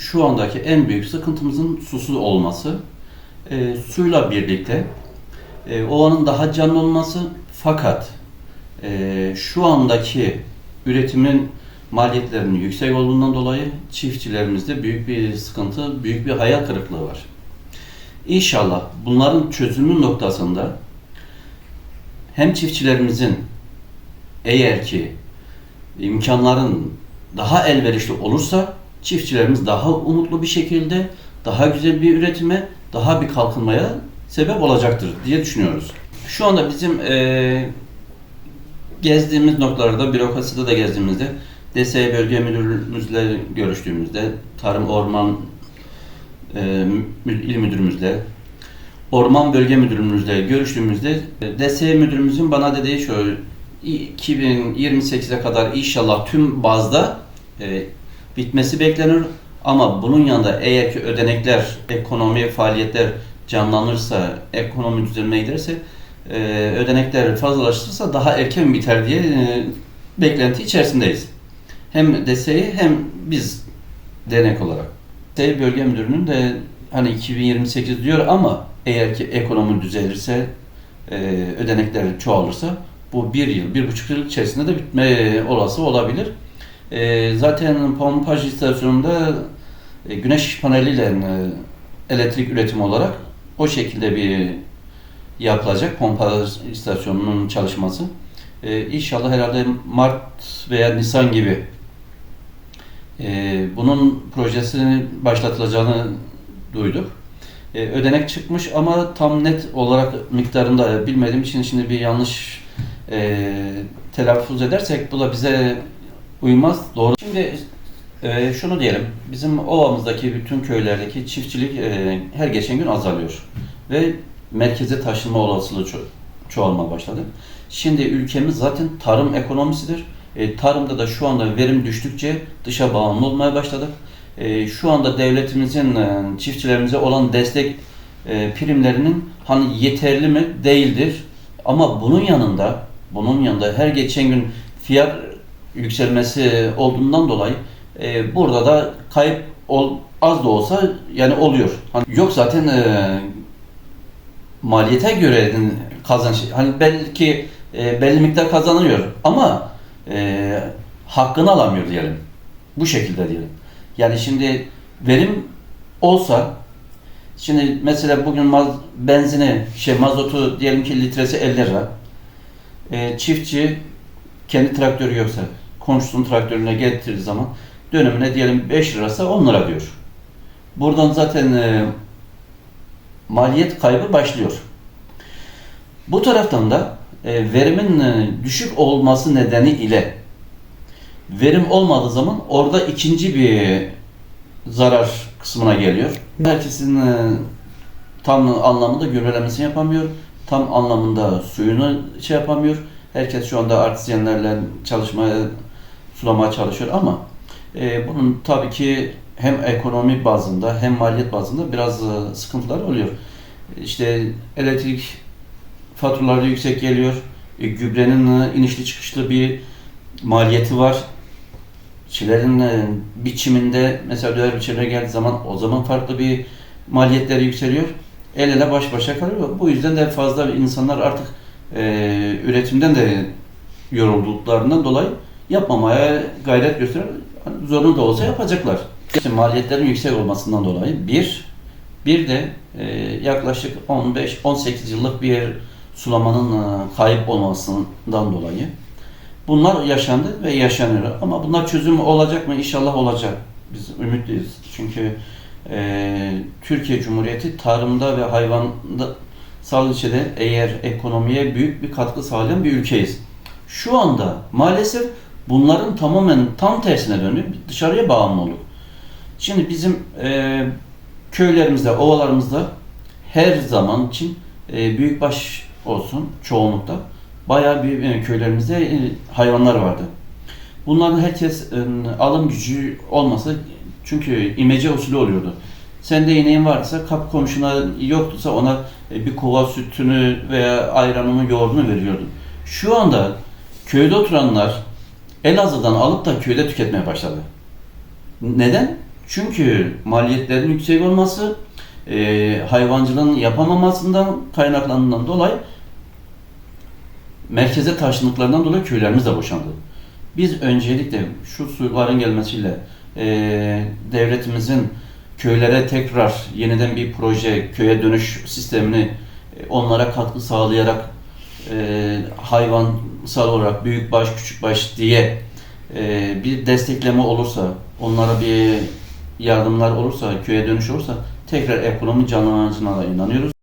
şu andaki en büyük sıkıntımızın susuz olması. E, suyla birlikte e, ovanın daha canlı olması fakat e, şu andaki üretimin maliyetlerinin yüksek olduğundan dolayı çiftçilerimizde büyük bir sıkıntı, büyük bir hayal kırıklığı var. İnşallah bunların çözümü noktasında hem çiftçilerimizin eğer ki imkanların daha elverişli olursa çiftçilerimiz daha umutlu bir şekilde daha güzel bir üretime, daha bir kalkınmaya sebep olacaktır diye düşünüyoruz. Şu anda bizim e, gezdiğimiz noktalarda, bürokraside de gezdiğimizde, DSE Bölge Müdürümüzle görüştüğümüzde, Tarım Orman e, İl Müdürümüzle, Orman Bölge Müdürümüzle görüştüğümüzde e, DSE Müdürümüzün bana dediği şu, 2028'e kadar inşallah tüm bazda e, bitmesi beklenir. Ama bunun yanında eğer ki ödenekler, ekonomi faaliyetler canlanırsa, ekonomi düzelmeye giderse, e, ödenekler fazlalaşırsa daha erken biter diye e, beklenti içerisindeyiz. Hem DSE'yi hem biz dernek olarak. DSE Bölge Müdürü'nün de hani 2028 diyor ama eğer ki ekonomi düzelirse, e, ödenekler çoğalırsa bu bir yıl, bir buçuk yıl içerisinde de bitme olası olabilir. E, zaten pompaj istasyonunda e, güneş paneliyle e, elektrik üretimi olarak o şekilde bir yapılacak pompaj istasyonunun çalışması. E, inşallah herhalde Mart veya Nisan gibi e, bunun projesini başlatılacağını duyduk. E, ödenek çıkmış ama tam net olarak miktarında bilmediğim için şimdi bir yanlış e, telaffuz edersek bu da bize uymaz. Doğru. Şimdi e, şunu diyelim. Bizim ovamızdaki bütün köylerdeki çiftçilik e, her geçen gün azalıyor. Ve merkeze taşınma olasılığı ço- çoğalmaya başladı. Şimdi ülkemiz zaten tarım ekonomisidir. E, tarımda da şu anda verim düştükçe dışa bağımlı olmaya başladık. E, şu anda devletimizin e, çiftçilerimize olan destek e, primlerinin hani yeterli mi? Değildir. Ama bunun yanında bunun yanında her geçen gün fiyat yükselmesi olduğundan dolayı e, burada da kayıp ol, az da olsa yani oluyor. Hani yok zaten e, maliyete göre kazanç hani belki e, belli miktar kazanıyor ama e, hakkını alamıyor diyelim. Bu şekilde diyelim. Yani şimdi verim olsa şimdi mesela bugün maz, benzini şey mazotu diyelim ki litresi 50 lira. E, çiftçi kendi traktörü yoksa komşusunun traktörüne getirdiği zaman dönümüne diyelim 5 lirasa 10 lira diyor. Buradan zaten e, maliyet kaybı başlıyor. Bu taraftan da e, verimin e, düşük olması nedeni ile verim olmadığı zaman orada ikinci bir zarar kısmına geliyor. Herkesin e, tam anlamında gübrelemesini yapamıyor. Tam anlamında suyunu şey yapamıyor. Herkes şu anda artisyenlerle çalışmaya, sulamaya çalışıyor ama e, bunun tabii ki hem ekonomi bazında hem maliyet bazında biraz e, sıkıntılar oluyor. İşte elektrik faturaları yüksek geliyor. E, gübrenin e, inişli çıkışlı bir maliyeti var. Çilerin e, biçiminde mesela döner biçimine geldiği zaman o zaman farklı bir maliyetleri yükseliyor. El ele baş başa kalıyor. Bu yüzden de fazla insanlar artık e, üretimden de yorulduklarından dolayı yapmamaya gayret gösteriyor. Hani Zorunda da olsa yapacaklar. İşte maliyetlerin yüksek olmasından dolayı bir, bir de e, yaklaşık 15-18 yıllık bir sulamanın e, kayıp olmasından dolayı bunlar yaşandı ve yaşanıyor. Ama bunlar çözüm olacak mı? İnşallah olacak. Biz ümitliyiz. Çünkü e, Türkiye Cumhuriyeti tarımda ve hayvanda sağlıkçıda eğer ekonomiye büyük bir katkı sağlayan bir ülkeyiz. Şu anda maalesef bunların tamamen tam tersine dönüyor. Dışarıya bağımlı oluyor. Şimdi bizim e, köylerimizde, ovalarımızda her zaman için e, büyükbaş olsun çoğunlukta bayağı bir e, köylerimizde e, hayvanlar vardı. Bunların herkes e, alım gücü olmasa çünkü imece usulü oluyordu. Sende ineğin varsa kap komşuna yoksa ona e, bir kova sütünü veya ayranını, yoğurdunu veriyordun. Şu anda köyde oturanlar Elazığ'dan alıp da köyde tüketmeye başladı. Neden? Çünkü maliyetlerin yüksek olması, e, hayvancılığın yapamamasından kaynaklandığından dolayı merkeze taşındıklarından dolayı köylerimiz de boşandı. Biz öncelikle şu suların gelmesiyle e, devletimizin köylere tekrar yeniden bir proje, köye dönüş sistemini e, onlara katkı sağlayarak e, hayvansal olarak büyük baş küçük baş diye e, bir destekleme olursa, onlara bir yardımlar olursa, köye dönüş olursa tekrar ekonomi canlanacağına da inanıyoruz.